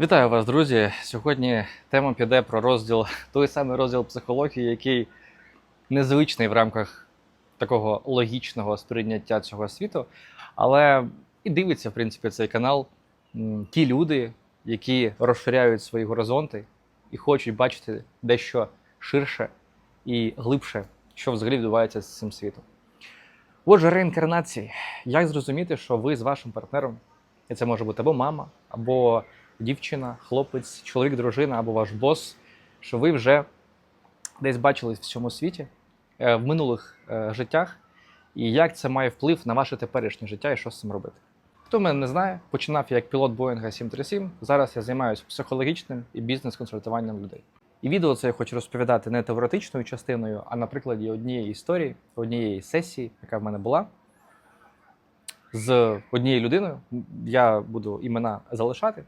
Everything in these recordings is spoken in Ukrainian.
Вітаю вас, друзі! Сьогодні тема піде про розділ, той самий розділ психології, який незвичний в рамках такого логічного сприйняття цього світу. Але і дивиться, в принципі, цей канал ті люди, які розширяють свої горизонти і хочуть бачити дещо ширше і глибше, що взагалі відбувається з цим світом. Отже, реінкарнації. Як зрозуміти, що ви з вашим партнером, і це може бути або мама, або дівчина, хлопець, чоловік, дружина або ваш бос, що ви вже десь бачились в цьому світі е, в минулих е, життях, і як це має вплив на ваше теперішнє життя і що з цим робити. Хто мене не знає, починав я як пілот Боїнга 737. Зараз я займаюся психологічним і бізнес-консультуванням людей. І відео це я хочу розповідати не теоретичною частиною, а на прикладі однієї історії, однієї сесії, яка в мене була з однією людиною. Я буду імена залишати.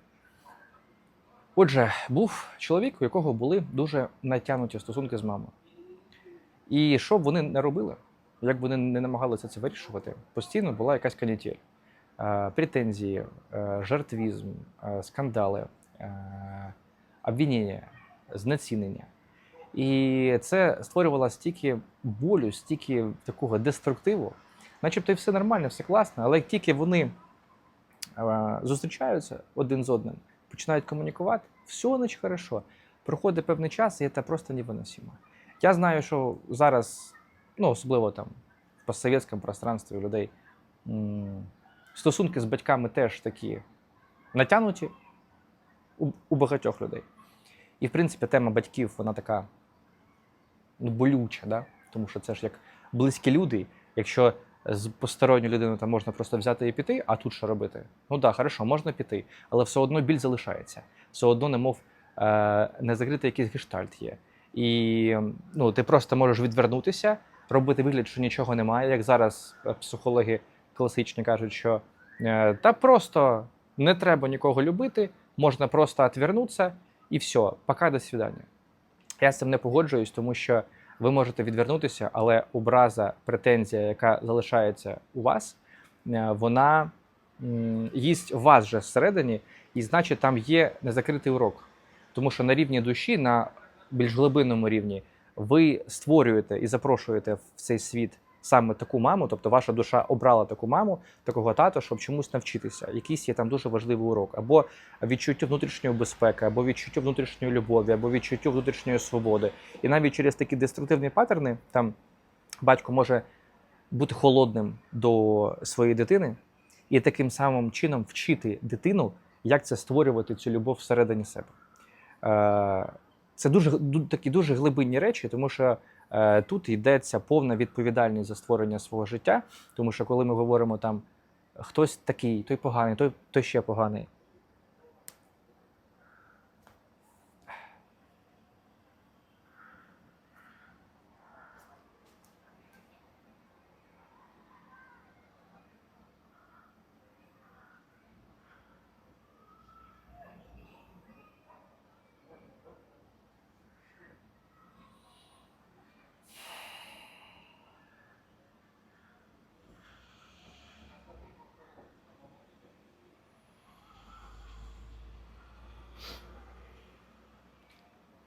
Отже, був чоловік, у якого були дуже натягнуті стосунки з мамою. І що б вони не робили, як вони не намагалися це вирішувати, постійно була якась канітель. Е, претензії, е, жертвізм, е, скандали, обвинення, знецінення. І це створювало стільки болю, стільки такого деструктиву, начебто і все нормально, все класно, але як тільки вони зустрічаються один з одним, починають комунікувати, все наче хорошо. Проходить певний час, і це просто невиносимо. Я знаю, що зараз, ну особливо там в постсовєтському пространстві у людей стосунки з батьками теж такі натягнуті у, у багатьох людей. І, в принципі, тема батьків, вона така ну, болюча, да? тому що це ж як близькі люди. Якщо з посторонньою людиною там можна просто взяти і піти, а тут що робити? Ну да, хорошо, можна піти, але все одно біль залишається. Все одно, немов е, не закритий якийсь гештальт є. І ну, ти просто можеш відвернутися, робити вигляд, що нічого немає. Як зараз е, психологи класичні кажуть, що е, та просто не треба нікого любити, можна просто відвернутися і все, пока до свидання. Я з цим не погоджуюсь, тому що ви можете відвернутися, але образа, претензія, яка залишається у вас, е, вона їсть їсть вас же всередині, і значить, там є незакритий урок. Тому що на рівні душі, на більш глибинному рівні, ви створюєте і запрошуєте в цей світ саме таку маму, тобто ваша душа обрала таку маму, такого тата, щоб чомусь навчитися. Якийсь є там дуже важливий урок, або відчуттю внутрішньої безпеки, або відчуттю внутрішньої любові, або відчуттю внутрішньої свободи. І навіть через такі деструктивні паттерни, там батько може бути холодним до своєї дитини і таким самим чином вчити дитину, як це створювати цю любов всередині себе. Е, Це дуже такі дуже глибинні речі, тому що тут йдеться повна відповідальність за створення свого життя. Тому що коли ми говоримо там хтось такий, той поганий, той, той ще поганий.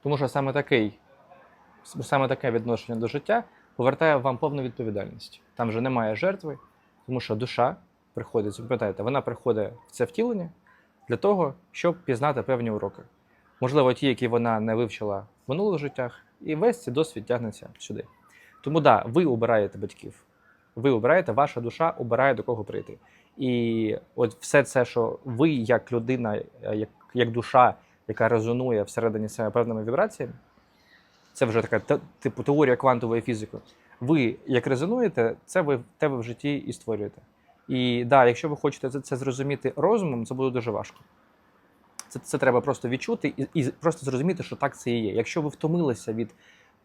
Тому що саме такий, саме таке відношення до життя повертає вам повну відповідальність. Там вже немає жертви, тому що душа приходить, запам'ятайте, вона приходить в це втілення для того, щоб пізнати певні уроки. Можливо, ті, які вона не вивчила в минулих життях, і весь цей досвід тягнеться сюди. Тому да, ви обираєте батьків. Ви обираєте, ваша душа обирає до кого прийти. І от все це, що ви, як людина, як, як душа, яка резонує всередині себе певними вібраціями, це вже така типу теорія квантової фізики. Ви як резонуєте, це ви те ви в житті і створюєте. І да, якщо ви хочете це, це зрозуміти розумом, це буде дуже важко. Це, це треба просто відчути і, і просто зрозуміти, що так це і є. Якщо ви втомилися від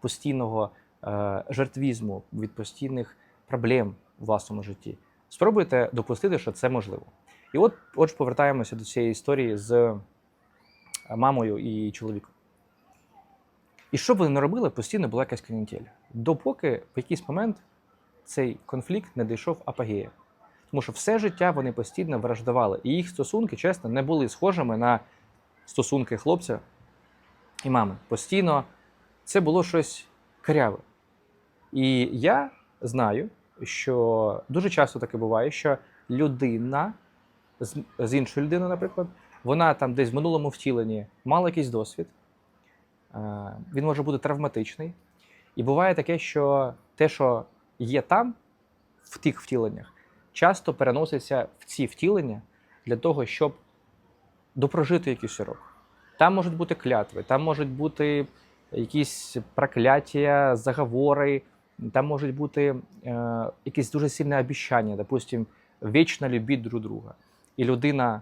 постійного е, жертвізму, від постійних проблем у власному житті, спробуйте допустити, що це можливо. І от, от повертаємося до цієї історії з мамою і чоловіком. І що б вони не робили, постійно була якась канітель. Допоки в якийсь момент цей конфлікт не дійшов апогея. Тому що все життя вони постійно враждували, і їх стосунки, чесно, не були схожими на стосунки хлопця і мами. Постійно це було щось каряве. І я знаю, що дуже часто таке буває, що людина з іншою людиною, наприклад, вона там десь в минулому втіленні мала якийсь досвід, е, він може бути травматичний. І буває таке, що те, що є там, в тих втіленнях, часто переноситься в ці втілення для того, щоб допрожити якийсь урок. Там можуть бути клятви, там можуть бути якісь прокляття, заговори, там можуть бути е, якісь дуже сильне обіцяння, допустим, вічно любіть друг друга. І людина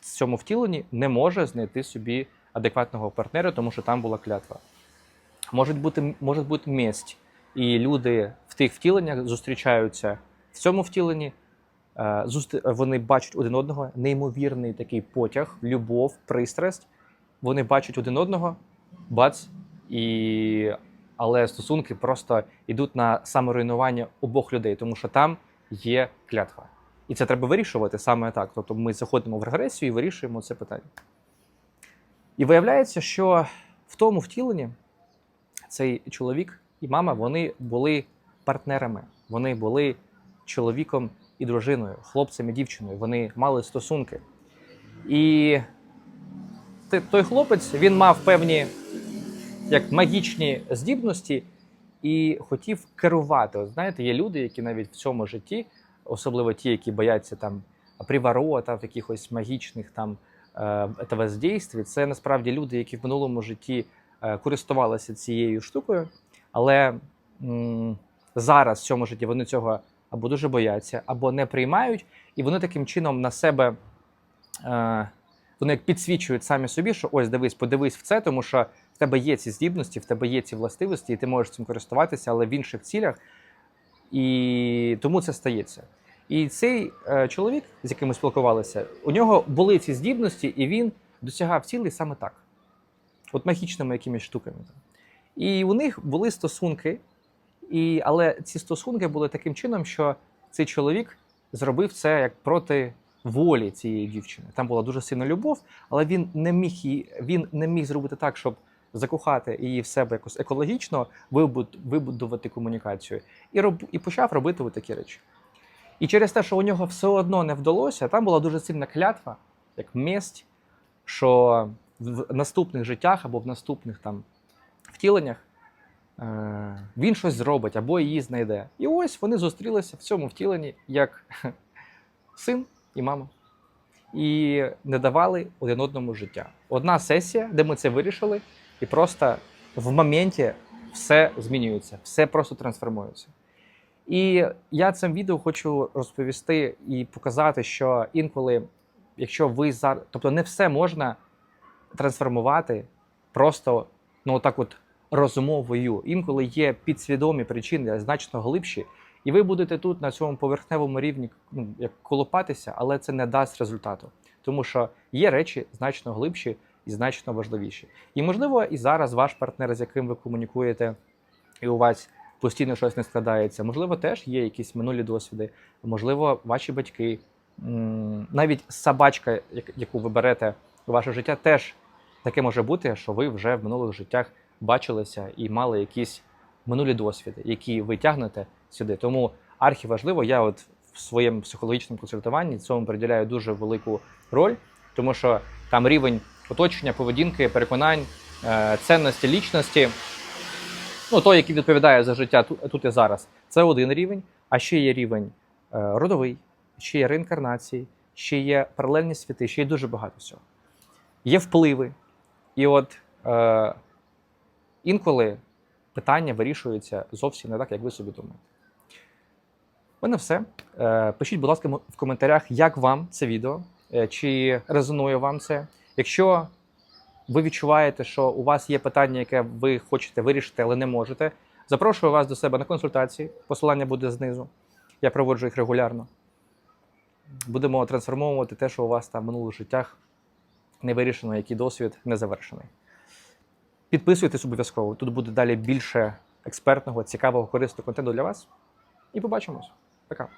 в цьому втіленні не може знайти собі адекватного партнера, тому що там була клятва. Може бути, може бути месть. І люди в тих втіленнях зустрічаються в цьому втіленні. е, Вони бачать один одного, неймовірний такий потяг, любов, пристрасть. Вони бачать один одного, бац, і... але стосунки просто йдуть на саморуйнування обох людей, тому що там є клятва. І це треба вирішувати саме так. Тобто ми заходимо в регресію і вирішуємо це питання. І виявляється, що в тому втіленні цей чоловік і мама вони були партнерами, вони були чоловіком і дружиною, хлопцем і дівчиною. Вони мали стосунки. І той хлопець він мав певні як магічні здібності і хотів керувати. От знаєте, є люди, які навіть в цьому житті, особливо ті, які бояться там приворотів, якихось магічних там е, та воздействий, це насправді люди, які в минулому житті е, користувалися цією штукою, але м, зараз в цьому житті вони цього або дуже бояться, або не приймають, і вони таким чином на себе. Е, вони як підсвічують самі собі, що ось дивись, подивись в це, тому що в тебе є ці здібності, в тебе є ці властивості, і ти можеш цим користуватися, але в інших цілях. І тому це стається. І цей е, чоловік, з яким ми спілкувалися, у нього були ці здібності, і він досягав цілей саме так, от магічними якимись штуками. І у них були стосунки, і, але ці стосунки були таким чином, що цей чоловік зробив це як проти волі цієї дівчини. Там була дуже сильна любов, але він не міг її, він не міг зробити так, щоб закохати її в себе якось екологічно, вибуд- вибудувати комунікацію, і роб, і почав робити такі речі. І через те, що у нього все одно не вдалося, там була дуже сильна клятва, як месть, що в наступних життях або в наступних там втіленнях е, він щось зробить або її знайде. І ось вони зустрілися в цьому втіленні як син і мама. І не давали один одному життя. Одна сесія, де ми це вирішили, і просто в моменті все змінюється, все просто трансформується. І я цим відео хочу розповісти і показати, що інколи, якщо ви зараз, тобто не все можна трансформувати просто ну так от розмовою. Інколи є підсвідомі причини значно глибші, і ви будете тут на цьому поверхневому рівні ну, як колупатися, але це не дасть результату. Тому що є речі значно глибші і значно важливіші. І можливо, і зараз ваш партнер, з яким ви комунікуєте, і у вас постійно щось не складається. Можливо, теж є якісь минулі досвіди, можливо, ваші батьки, навіть собачка, як- яку ви берете у ваше життя, теж таке може бути, що ви вже в минулих життях бачилися і мали якісь минулі досвіди, які ви тягнете сюди. Тому архіважливо, я от в своєму психологічному консультуванні цьому приділяю дуже велику роль, тому що там рівень оточення, поведінки, переконань, е, цінності, лічності, ну той, який відповідає за життя тут, і зараз, це один рівень. А ще є рівень е, родовий, ще є реінкарнації, ще є паралельні світи, ще є дуже багато всього. Є впливи. І от е, інколи питання вирішується зовсім не так, як ви собі думаєте. Мене все. Е, Пишіть, будь ласка, в коментарях, як вам це відео, е, чи резонує вам це. Якщо ви відчуваєте, що у вас є питання, яке ви хочете вирішити, але не можете, запрошую вас до себе на консультації. Посилання буде знизу. Я проводжу їх регулярно. Будемо трансформовувати те, що у вас там в минулих життях не вирішено, який досвід не завершений. Підписуйтесь обов'язково. Тут буде далі більше експертного, цікавого, корисного контенту для вас. І побачимось. Пока.